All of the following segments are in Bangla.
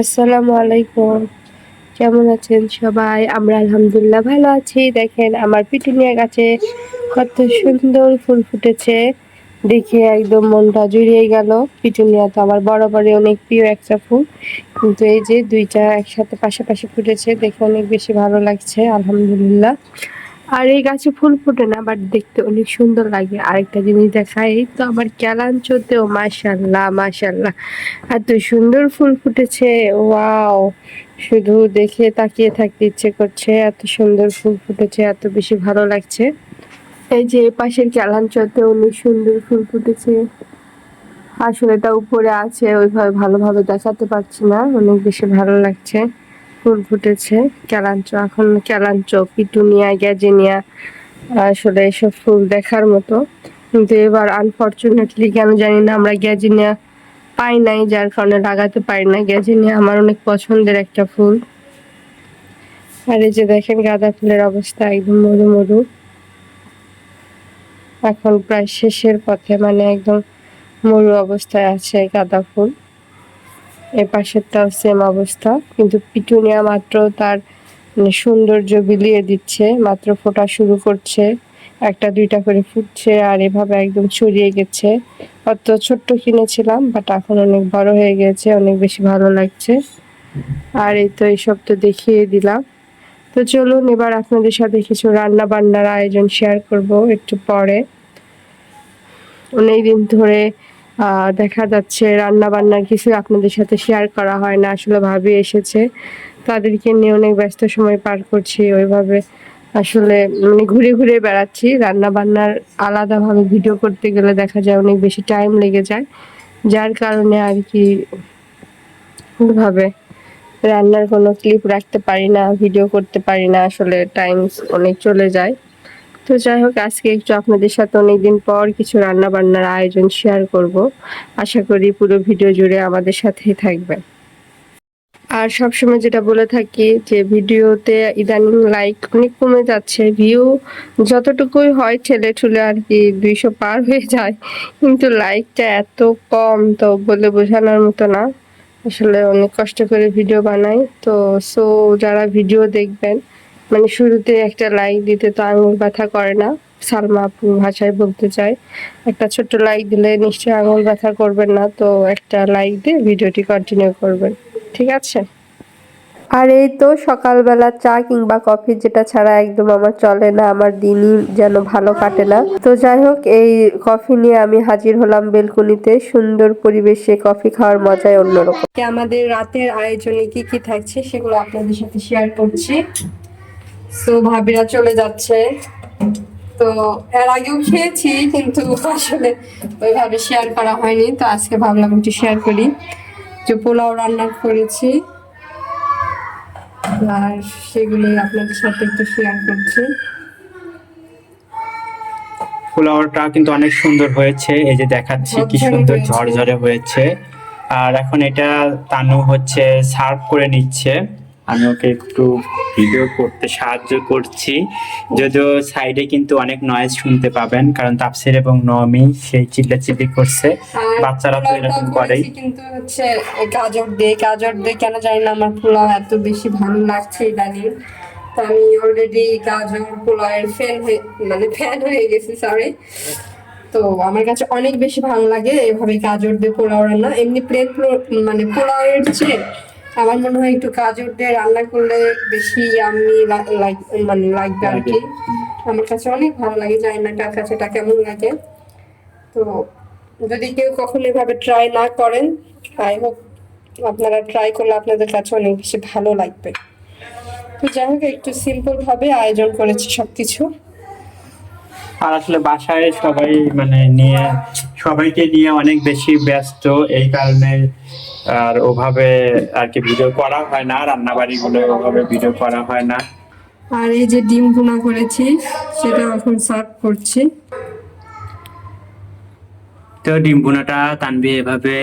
আসসালামু আলাইকুম। কেমন আছেন সবাই? আমরা আলহামদুলিল্লাহ ভালো আছি। দেখেন, আমার পিটুনিয়া গাছে কত সুন্দর ফুল ফুটেছে। দেখে একদম মনটা জুড়িয়ে গেল। পিটুনিয়া তো আমার বরাবরই অনেক প্রিয় একটা ফুল। কিন্তু এই যে দুইটা একসাথে পাশাপাশি ফুটেছে, দেখে অনেক বেশি ভালো লাগছে, আলহামদুলিল্লাহ। আর এই গাছে ফুল ফোটে না বাট দেখতে অনেক সুন্দর লাগে। আরেকটা জিনিস দেখাই, এই তো আমার ক্যালাঞ্চোতেও মাশাল্লাহ মাশাল্লাহ এত সুন্দর ফুল ফুটেছে, ওয়াও। শুধু দেখে তাকিয়ে থাকতে ইচ্ছে করছে, এত সুন্দর ফুল ফুটেছে, এত বেশি ভালো লাগছে। এই যে পাশের ক্যালাঞ্চতে অনেক সুন্দর ফুল ফুটেছে। আসলে এটা উপরে আছে, ওইভাবে ভালোভাবে দেখাতে পারছি না, অনেক বেশি ভালো লাগছে। ফুল ফুটেছে ক্যালাঞ্চ এখন ক্যালাঞ্চ পিটুনিয়া, গ্যাজেনিয়া আসলে এসব ফুল দেখার মতো। কিন্তু এবার আনফর্চুনেটলি কেন জানি না, আমরা গ্যাজেনিয়া পাই নাই, যার কারণে লাগাতে পারি না। গ্যাজেনিয়া আমার অনেক পছন্দের একটা ফুল। আর এই যে দেখেন গাঁদা ফুলের অবস্থা, একদম মরু মরু। এখন প্রায় শেষের পথে মানে একদম মরু অবস্থায় আছে গাঁদা ফুল। এ পাশেরটাও সেম অবস্থা, কিন্তু পিটুনিয়া মাত্র তার মানে সৌন্দর্য বিলিয়ে দিচ্ছে, মাত্র ফোটা শুরু করছে, একটা দুইটা করে ফুটছে, আর এভাবে একদম ছড়িয়ে গেছে। অত ছোট্ট কিনেছিলাম বাট এখন অনেক বড় হয়ে গেছে, অনেক বেশি ভালো লাগছে। আর এই তো এইসব তো দেখিয়ে দিলাম। তো চলুন, এবার আপনাদের সাথে কিছু রান্না বান্নার আয়োজন শেয়ার করব একটু পরে। অনেক দিন ধরে দেখা যাচ্ছে রান্না বান্নার কিছু আপনাদের সাথে শেয়ার করা হয় না, আসলে ভাবি এসেছে। তাদেরকে নিয়ে অনেক ব্যস্ত সময় পার করছি, ওইভাবে আসলে মানে ঘুরে ঘুরে বেড়াচ্ছি। রান্না বান্নার আলাদাভাবে ভিডিও করতে গেলে দেখা যায় অনেক বেশি টাইম লেগে যায়। যার কারণে আর কি ভাবে রান্নার কোনো ক্লিপ রাখতে পারি না ভিডিও করতে পারি না, আসলে টাইম অনেক চলে যায়। তো যাই হোক, আজকে একটু আপনাদের সাথে অনেকদিন পর কিছু রান্না বান্নার আয়োজন শেয়ার করব। আশা করি পুরো ভিডিও জুড়ে আমাদের সাথেই থাকবেন। আর সবসময় যেটা বলে থাকি যে ভিডিওতে ইদানিং লাইক অনেক কমে যাচ্ছে ভিউ যতটুকুই হয় ঠেলে ঠুলে আর কি দুইশো পার হয়ে যায়। কিন্তু লাইকটা এত কম তো বলে বোঝানোর মতো না। আসলে অনেক কষ্ট করে ভিডিও বানাই। তো সো যারা ভিডিও দেখবেন মানে শুরুতে একটা লাইক দিতে তো আঙুল ব্যথা করে না। সালমা আপু ভাষায় বলতে চাই একটা ছোট্ট লাইক দিলে নিশ্চয়ই আঙুল ব্যথা করবেন না তো একটা লাইক দিয়ে ভিডিওটি কন্টিনিউ করবেন। ঠিক আছে? আর এই তো সকালবেলা চা কিংবা কফি যেটা ছাড়া একদম আমার চলে না আমার দিনই যেন ভালো কাটে না। তো যাই হোক এই কফি নিয়ে আমি হাজির হলাম বেলকুনিতে। সুন্দর পরিবেশে কফি খাওয়ার মজাই অন্যরকম। আমাদের রাতের আয়োজনে কি কি থাকছে সেগুলো আপনাদের সাথে শেয়ার করছি। তো ভাবিরা চলে যাচ্ছে। তো এর আগেও খেয়েছি কিন্তু আসলে ওইভাবে শেয়ার করা হয়নি। তো আজকে ভাবলাম একটু শেয়ার করি। যে পোলাও রান্না করেছি আর সেগুলোই আপনাদের সাথে একটু শেয়ার করছি। ফ্লাওয়ারটা কিন্তু অনেক সুন্দর হয়েছে। এই যে দেখাচ্ছি কি সুন্দর ঝরঝরে হয়েছে। আর এখন এটা তানু হচ্ছে সার্ভ করে নিচ্ছে। আমি ওকে একটু ভিডিও করতে সাহায্য করছি। যদিও সাইডে কিন্তু অনেক নয়েজ শুনতে পাবেন কারণ তাপসির এবং নমি সেই চিল্লা চিল্লি করছে বাচ্চারা তো এরকম করেই। করেছি কিন্তু হচ্ছে গাজর দিয়ে গাজর দিয়ে কেন জানি না আমার পোলাও এত বেশি ভালো লাগছে ইদানিং। তো আমি অলরেডি গাজর পোলাওয়ের ফ্যান হয়ে মানে ফ্যান হয়ে গেছি সরি তো আমার কাছে অনেক বেশি ভালো লাগে এভাবে গাজর দিয়ে পোলাও রান্না। এমনি প্লেন মানে পোলাওয়ের চেয়ে আমার মনে হয় একটু গাজর দিয়ে রান্না করলে বেশি আমি মানে লাগবে আর কি। আমার কাছে অনেক ভালো লাগে, জানি না কার কাছে এটা কেমন লাগে। তো যদি কেউ কখনো এভাবে ট্রাই না করেন আই হোপ আপনারা ট্রাই করলে আপনাদের কাছে অনেক বেশি ভালো লাগবে। তো যাই হোক, একটু সিম্পল ভাবে আয়োজন করেছি সবকিছু। আর আসলে বাসায় সবাই মানে নিয়ে সবাইকে নিয়ে অনেক বেশি ব্যস্ত। এই কারণে আর ওভাবে আর কি ভিডিও করা হয় না রান্না বাড়িগুলো ওভাবে ভিডিও করা হয় না। আর এই যে ডিম ভুনা করেছি সেটা এখন সার্ভ করছি। তো ডিম ভুনাটা তানভি এভাবে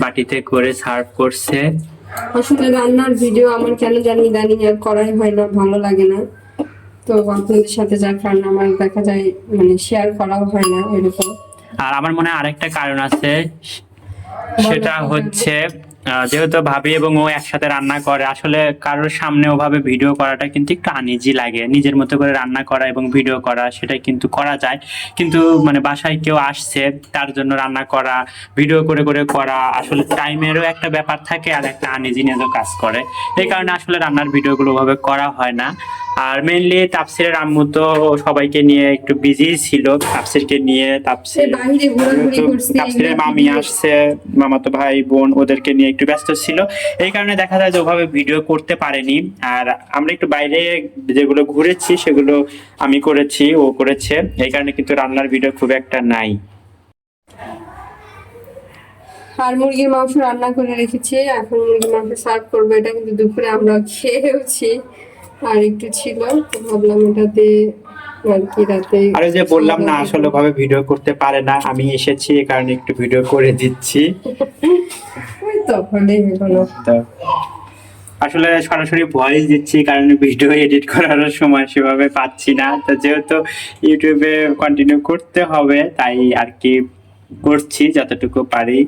বাটিতে করে সার্ভ করছে। আসলে রান্নার ভিডিও আমার কেন জানি জানি আর করাই হয় না ভালো লাগে না। তো বন্ধুদের সাথে যার কারণে আমার দেখা যায় মানে শেয়ার করাও হয় না এরকম। আর আমার মনে হয় আরেকটা কারণ আছে সেটা হচ্ছে যেহেতু ভাবি এবং ও একসাথে রান্না করে আসলে কারোর সামনে ওভাবে ভিডিও করাটা কিন্তু একটু আনইজি লাগে। নিজের মতো করে রান্না করা এবং ভিডিও করা সেটা কিন্তু করা যায়। কিন্তু মানে বাসায় কেউ আসছে তার জন্য রান্না করা ভিডিও করে করে করা আসলে টাইমেরও একটা ব্যাপার থাকে আর একটা আনইজিনেসও কাজ করে। এই কারণে আসলে রান্নার ভিডিওগুলো ওভাবে করা হয় না। আর মেইনলি তাপসিরের আম্মু তো সবাইকে নিয়ে একটু বিজি ছিল। তাপসিরকে নিয়ে তাপসির তাপসিরের মামি আসছে মামাতো ভাই বোন ওদেরকে নিয়ে একটু ব্যস্ত ছিল। এই কারণে দেখা যায় যে ওভাবে ভিডিও করতে পারেনি। আর আমরা একটু বাইরে যেগুলো ঘুরেছি, সেগুলো আমি করেছি, ও করেছে। এই কারণে কিন্তু রান্নার ভিডিও খুব একটা নাই। আর মুরগির মাংস রান্না করে রেখেছি। এখন মুরগির মাংস সার্ভ করব। এটা কিন্তু দুপুরে আমরা খেয়েওছি। আর একটু ছিল ভাবলাম এটাতে আর যে বললাম না আসলে ভাবে ভিডিও করতে পারে না আমি এসেছি এই কারণে একটু ভিডিও করে দিচ্ছি। আসলে সরাসরি ভয়েস দিচ্ছি কারণ ভিডিও এডিট করার সময় সেভাবে পাচ্ছি না। তো যেহেতু ইউটিউবে কন্টিনিউ করতে হবে তাই আর কি করছি, যতটুকু পারি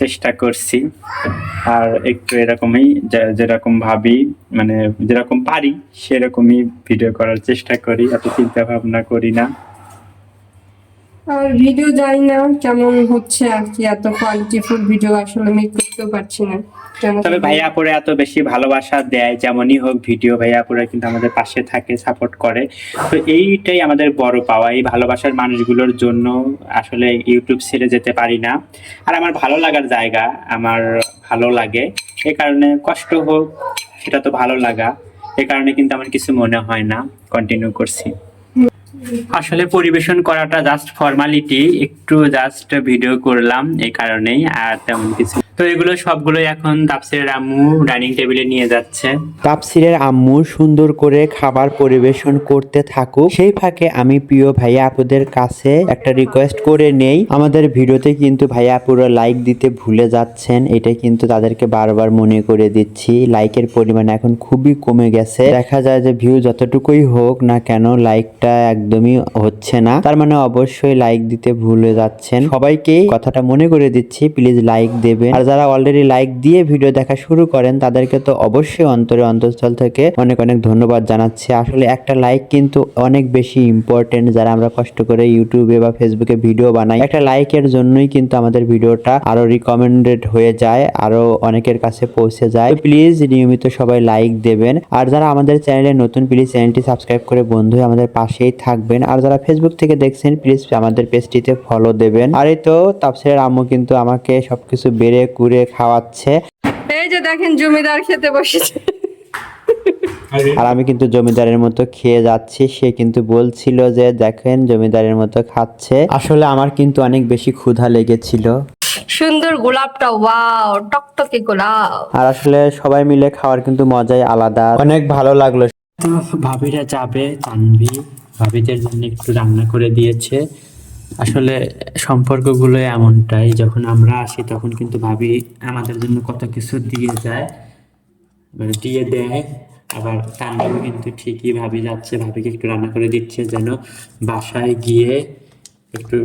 চেষ্টা করছি। আর একটু এরকমই যেরকম ভাবি মানে যেরকম পারি, সেরকমই ভিডিও করার চেষ্টা করি, এত চিন্তা ভাবনা করি না। আর ভিডিও জানি না কেমন হচ্ছে আর কি, এত কোয়ালিটিফুল ভিডিও আসলে মেক করতেও পারছি না। তবে ভাইয়া আপুরে এত বেশি ভালোবাসা দেয় যেমনই হোক ভিডিও ভাইয়া আপুরা কিন্তু আমাদের পাশে থাকে সাপোর্ট করে। তো এইটাই আমাদের বড় পাওয়া এই ভালোবাসার মানুষগুলোর জন্য আসলে ইউটিউব ছেড়ে যেতে পারি না। আর আমার ভালো লাগার জায়গা আমার ভালো লাগে। এ কারণে কষ্ট হোক সেটা তো ভালো লাগা। এ কারণে কিন্তু আমার কিছু মনে হয় না কন্টিনিউ করছি। আসলে পরিবেশন করাটা জাস্ট ফর্মালিটি একটু জাস্ট ভিডিও করলাম এই কারণেই আর তেমন কিছু তো এগুলো সবগুলোই এখন তাপসিরের আম্মু ডাইনিং টেবিলে নিয়ে যাচ্ছে। তাপসিরের আম্মু সুন্দর করে খাবার পরিবেশন করতে থাকুক। সেই ফাঁকে আমি প্রিয় ভাইয়া আপুদের কাছে একটা রিকোয়েস্ট করে নেই। আমাদের ভিডিওতে কিন্তু ভাইয়া আপুরা লাইক দিতে ভুলে যাচ্ছেন। এটা কিন্তু তাদেরকে বারবার মনে করে দিচ্ছি। লাইকের পরিমাণ এখন খুবই কমে গেছে। দেখা যায় যে ভিউ যতটুকুই হোক না কেন লাইকটা একদমই হচ্ছে না। তার মানে অবশ্যই লাইক দিতে ভুলে যাচ্ছেন। সবাইকে কথাটা মনে করে দিচ্ছি। প্লিজ লাইক দেবেন। আর যারা অলরেডি লাইক দিয়ে ভিডিও দেখা শুরু করেন, তাদেরকে তো অবশ্যই অন্তরে অন্তঃস্থল থেকে অনেক অনেক ধন্যবাদ জানাচ্ছি। আসলে একটা লাইক কিন্তু অনেক বেশি ইম্পর্টেন্ট যারা আমরা কষ্ট করে ইউটিউবে বা ফেসবুকে ভিডিও বানাই। একটা লাইকের জন্যই কিন্তু আমাদের ভিডিওটা আরও রিকমেন্ডেড হয়ে যায়, আরও অনেকের কাছে পৌঁছে যায়। প্লিজ নিয়মিত সবাই লাইক দেবেন। আর যারা আমাদের চ্যানেলে নতুন প্লিজ চ্যানেলটি সাবস্ক্রাইব করে বন্ধু আমাদের পাশেই থাকবেন। আর যারা ফেসবুক থেকে দেখছেন প্লিজ আমাদের পেজটিতে ফলো দেবেন। আর এই তো তাপসের আম্মু কিন্তু আমাকে সবকিছু বেড়ে কুড়ে খাওয়াচ্ছে। এই যে দেখেন জমিদার খেতে বসেছে। আর। আমি কিন্তু জমিদারের মতো খেয়ে যাচ্ছি। সে কিন্তু বলছিল যে দেখেন জমিদারের মতো খাচ্ছে। আসলে আমার কিন্তু অনেক বেশি ক্ষুধা লেগেছিল। সুন্দর গোলাপটা ওয়াও টকটকে গোলাপ। আর আসলে সবাই মিলে খাওয়ার কিন্তু মজাই আলাদা। অনেক ভালো লাগল। তো ভাবিরা যাবে তানভি ভাবিদের জন্য একটু রান্না করে দিয়েছে। আসলে সম্পর্কগুলো এমনটাই, যখন আমরা আসি তখন কিন্তু ভাবি আমাদের জন্য কত কিছু দিয়ে যায় মানে দিয়ে দেয়, আবার তানভি কিন্তু ঠিকই ভাবি যাচ্ছে, ভাবিকে একটু রান্না করে দিচ্ছে যেন বাসায় গিয়ে একটু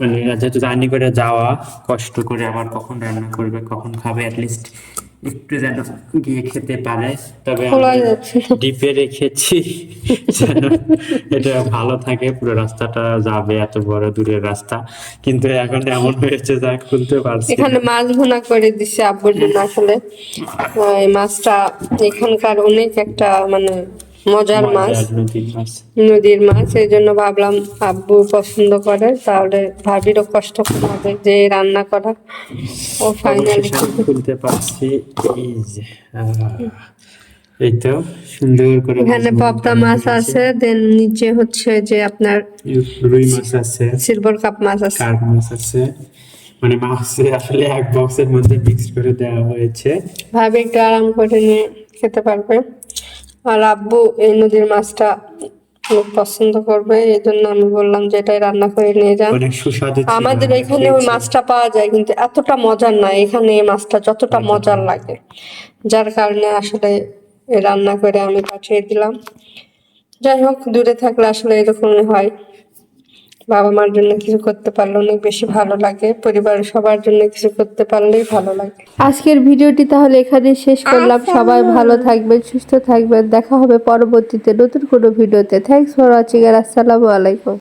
মানে যেহেতু জার্নি করে যাওয়া, কষ্ট করে আবার কখন রান্না করবে, কখন খাবে অ্যাটলিস্ট একটু যেন গিয়ে খেতে পারে তবে ডিপে রেখেছি যেন এটা ভালো থাকে পুরো রাস্তাটা যাবে এত বড় দূরের রাস্তা। কিন্তু এখন এমন হয়েছে যা খুলতে পারছি এখানে মাছ ভুনা করে দিছে আব্বুর জন্য আসলে। মাছটা এখানকার অনেক একটা মানে মজার মাছ। নদীর মাছ। এই জন্য ভাবলাম আব্বু পছন্দ করে তাহলে ভাবিরও কষ্ট কম হবে যে রান্না করা। ও ফাইনালি খুলতে পারছি এই যে এই তো সুন্দর করে এখানে পাবদা মাছ আছে দেন নিচে হচ্ছে যে আপনার রুই মাছ আছে সিলভার কাপ মাছ আছে। কার্প মাছ আছে মানে মাছে আসলে এক বক্সের মধ্যে মিক্স করে দেওয়া হয়েছে। ভাবি একটু আরাম করে নিয়ে খেতে পারবে। আর আব্বু এই নদীর মাছটা খুব পছন্দ করবে এই জন্য আমি বললাম যে এটাই রান্না করে নিয়ে যান। আমাদের এখানে ওই মাছটা পাওয়া যায় কিন্তু এতটা মজার না এখানে এই মাছটা যতটা মজার লাগে। যার কারণে আসলে রান্না করে আমি পাঠিয়ে দিলাম। যাই হোক দূরে থাকলে আসলে এরকমই হয়। বাবা মার জন্য কিছু করতে পারলে অনেক বেশি ভালো লাগে। পরিবারের সবার জন্য কিছু করতে পারলেই ভালো লাগে। আজকের ভিডিওটি তাহলে এখানে শেষ করলাম। সবাই ভালো থাকবেন সুস্থ থাকবেন। দেখা হবে পরবর্তীতে নতুন কোনো ভিডিওতে। থ্যাংকস ফর ওয়াচিং আর আসসালামু আলাইকুম